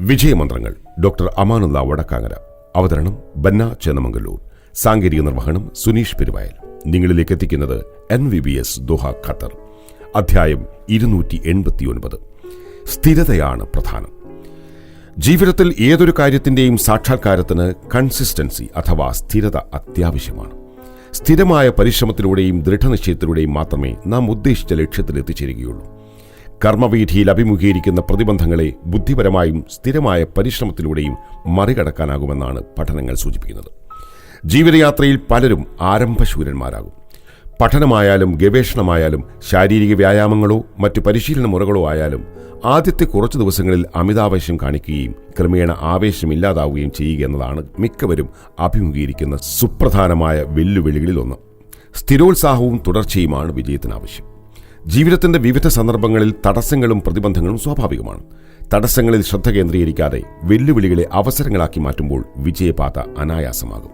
വിജയമന്ത്രങ്ങൾ doctor Amanullah Vadakkangara. അവതരണം ബന്ന ചേന്നമംഗല്ലൂർ സാങ്കേതിക നിർവഹണം സുനീഷ് പെരുവായൽ. നിങ്ങളിലേക്ക് എത്തിക്കുന്നത് N V B S Doha Qatar. അധ്യായം ഇരുന്നൂറ്റി എൺപത്തിയൊൻപത് സ്ഥിരതയാണ് പ്രധാനം. ജീവിതത്തിൽ ഏതൊരു കാര്യത്തിന്റെയും സാക്ഷാത്കാരത്തിന് കൺസിസ്റ്റൻസി അഥവാ സ്ഥിരത അത്യാവശ്യമാണ്. സ്ഥിരമായ പരിശ്രമത്തിലൂടെയും ദൃഢനിശ്ചയത്തിലൂടെയും മാത്രമേ നാം ഉദ്ദേശിച്ച ലക്ഷ്യത്തിൽ എത്തിച്ചേരുകയുള്ളൂ. കർമ്മവീഥിയിൽ അഭിമുഖീകരിക്കുന്ന പ്രതിബന്ധങ്ങളെ ബുദ്ധിപരമായും സ്ഥിരമായ പരിശ്രമത്തിലൂടെയും മറികടക്കാനാകുമെന്നാണ് പഠനങ്ങൾ സൂചിപ്പിക്കുന്നത്. ജീവിതയാത്രയിൽ പലരും ആരംഭശൂരന്മാരാകും. പഠനമായാലും ഗവേഷണമായാലും ശാരീരിക വ്യായാമങ്ങളോ മറ്റു പരിശീലന മുറകളോ ആയാലും ആദ്യത്തെ കുറച്ച് ദിവസങ്ങളിൽ അമിതാവേശം കാണിക്കുകയും ക്രമേണ ആവേശമില്ലാതാവുകയും ചെയ്യുക എന്നതാണ് മിക്കവരും അഭിമുഖീകരിക്കുന്ന സുപ്രധാനമായ വെല്ലുവിളികളിൽ ഒന്ന് സ്ഥിരോത്സാഹവും തുടർച്ചയുമാണ് വിജയത്തിനാവശ്യം. ജീവിതത്തിന്റെ വിവിധ സന്ദർഭങ്ങളിൽ തടസ്സങ്ങളും പ്രതിബന്ധങ്ങളും സ്വാഭാവികമാണ്. തടസ്സങ്ങളിൽ ശ്രദ്ധ കേന്ദ്രീകരിക്കാതെ വെല്ലുവിളികളെ അവസരങ്ങളാക്കി മാറ്റുമ്പോൾ വിജയപാത അനായാസമാകും.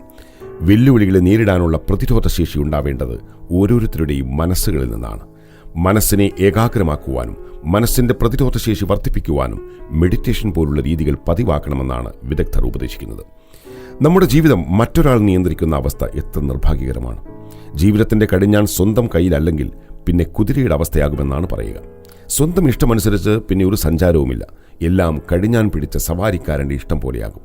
വെല്ലുവിളികളെ നേരിടാനുള്ള പ്രതിരോധ ശേഷി ഉണ്ടാവേണ്ടത് ഓരോരുത്തരുടെയും മനസ്സുകളിൽ നിന്നാണ്. മനസ്സിനെ ഏകാഗ്രമാക്കുവാനും മനസ്സിന്റെ പ്രതിരോധശേഷി വർദ്ധിപ്പിക്കുവാനും മെഡിറ്റേഷൻ പോലുള്ള രീതികൾ പതിവാക്കണമെന്നാണ് വിദഗ്ധർ ഉപദേശിക്കുന്നത്. നമ്മുടെ ജീവിതം മറ്റൊരാൾ നിയന്ത്രിക്കുന്ന അവസ്ഥ എത്ര നിർഭാഗ്യകരമാണ്. ജീവിതത്തിന്റെ കടിഞ്ഞാൺ സ്വന്തം കയ്യിലല്ലെങ്കിൽ പിന്നെ കുതിരയുടെ അവസ്ഥയാകുമെന്നാണ് പറയുക. സ്വന്തം ഇഷ്ടമനുസരിച്ച് പിന്നെ ഒരു സഞ്ചാരവുമില്ല. എല്ലാം കടിഞ്ഞാൻ പിടിച്ച സവാരിക്കാരന്റെ ഇഷ്ടം പോലെയാകും.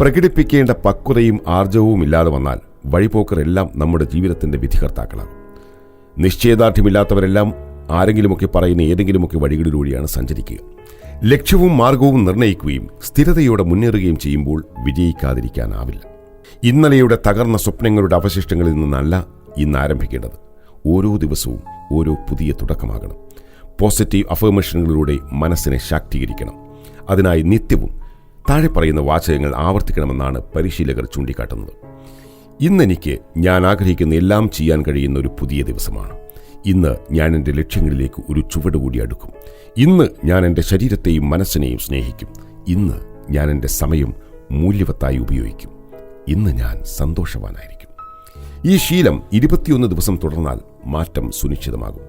പ്രകടിപ്പിക്കേണ്ട പക്വതയും ആർജവവും ഇല്ലാതെ വന്നാൽ വഴിപോക്കരെല്ലാം നമ്മുടെ ജീവിതത്തിന്റെ വിധികർത്താക്കളാകും. നിശ്ചയദാർഢ്യമില്ലാത്തവരെല്ലാം ആരെങ്കിലുമൊക്കെ പറയുന്ന ഏതെങ്കിലുമൊക്കെ വഴികളിലൂടെയാണ് സഞ്ചരിക്കുക. ലക്ഷ്യവും മാർഗവും നിർണയിക്കുകയും സ്ഥിരതയോടെ മുന്നേറുകയും ചെയ്യുമ്പോൾ വിജയിക്കാതിരിക്കാനാവില്ല. ഇന്നലെയുടെ തകർന്ന സ്വപ്നങ്ങളുടെ അവശിഷ്ടങ്ങളിൽ നിന്നല്ല ഇന്ന് ആരംഭിക്കേണ്ടത് ഓരോ ദിവസവും ഓരോ പുതിയ തുടക്കമാകണം. പോസിറ്റീവ് അഫർമേഷനുകളിലൂടെ മനസ്സിനെ ശാക്തീകരിക്കണം. അതിനായി നിത്യവും താഴെ പറയുന്ന വാചകങ്ങൾ ആവർത്തിക്കണമെന്നാണ് പരിശീലകർ ചൂണ്ടിക്കാട്ടുന്നത്. ഇന്നെനിക്ക് ഞാൻ ആഗ്രഹിക്കുന്ന എല്ലാം ചെയ്യാൻ കഴിയുന്ന ഒരു പുതിയ ദിവസമാണ്. ഇന്ന് ഞാൻ എന്റെ ലക്ഷ്യങ്ങളിലേക്ക് ഒരു ചുവട് കൂടി അടുക്കും. ഇന്ന് ഞാൻ എന്റെ ശരീരത്തെയും മനസ്സിനെയും സ്നേഹിക്കും. ഇന്ന് ഞാൻ എന്റെ സമയം മൂല്യവത്തായി ഉപയോഗിക്കും. ഇന്ന് ഞാൻ സന്തോഷവാനായിരിക്കും. ഈ ശീലം ഇരുപത്തിയൊന്ന് ദിവസം തുടർന്നാൽ മാറ്റം സുനിശ്ചിതമാകും.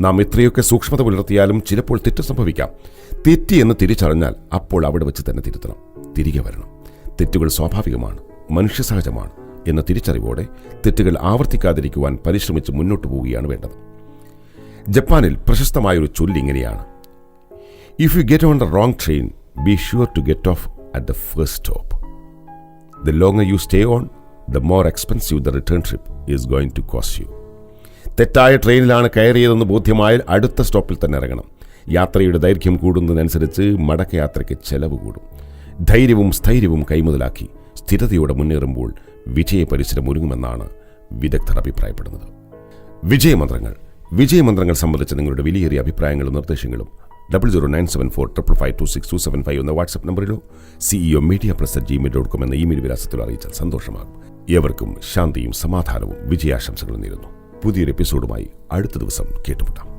നാം എത്രയൊക്കെ സൂക്ഷ്മത പുലർത്തിയാലും ചിലപ്പോൾ തെറ്റ് സംഭവിക്കാം. തെറ്റി എന്ന് തിരിച്ചറിഞ്ഞാൽ അപ്പോൾ അവിടെ വെച്ച് തന്നെ തിരുത്തണം. തിരികെ വരണം. തെറ്റുകൾ സ്വാഭാവികമാണ് മനുഷ്യസഹജമാണ് എന്ന തിരിച്ചറിവോടെ തെറ്റുകൾ ആവർത്തിക്കാതിരിക്കുവാൻ പരിശ്രമിച്ച് മുന്നോട്ട് പോവുകയാണ് വേണ്ടത്. ജപ്പാനിൽ പ്രശസ്തമായൊരു ചൊല്ല് ഇങ്ങനെയാണ്. If you get on the wrong train be sure to get off at the first stop the longer you stay on the more expensive the return trip is going to cost you തെറ്റായ ട്രെയിനിലാണ് കയറിയതെന്ന് ബോധ്യമായാൽ അടുത്ത സ്റ്റോപ്പിൽ തന്നെ ഇറങ്ങണം. യാത്രയുടെ ദൈർഘ്യം കൂടുന്നതിനനുസരിച്ച് മടക്കയാത്രയ്ക്ക് ചെലവ് കൂടും. ധൈര്യവും സ്ഥൈര്യവും കൈമുതലാക്കി സ്ഥിരതയോടെ മുന്നേറുമ്പോൾ വിജയ പരിസരം ഒരുങ്ങുമെന്നാണ് വിദഗ്ധർ അഭിപ്രായപ്പെടുന്നത്. വിജയമന്ത്രങ്ങൾ വിജയമന്ത്രങ്ങൾ സംബന്ധിച്ച നിങ്ങളുടെ വിലയേറിയ അഭിപ്രായങ്ങളും നിർദ്ദേശങ്ങളും double zero nine seven four triple five two six two seven five എന്ന WhatsApp നമ്പറിലോ CEO media press at Gmail dot com എന്ന ഇമെയിൽ വിലാസത്തിലോ അറിയിച്ചാൽ സന്തോഷമാകും. ഏവർക്കും ശാന്തിയും സമാധാനവും വിജയാശംസകളും നേരുന്നു. പുതിയൊരു എപ്പിസോഡുമായി അടുത്ത ദിവസം കേട്ടുമുട്ടാം.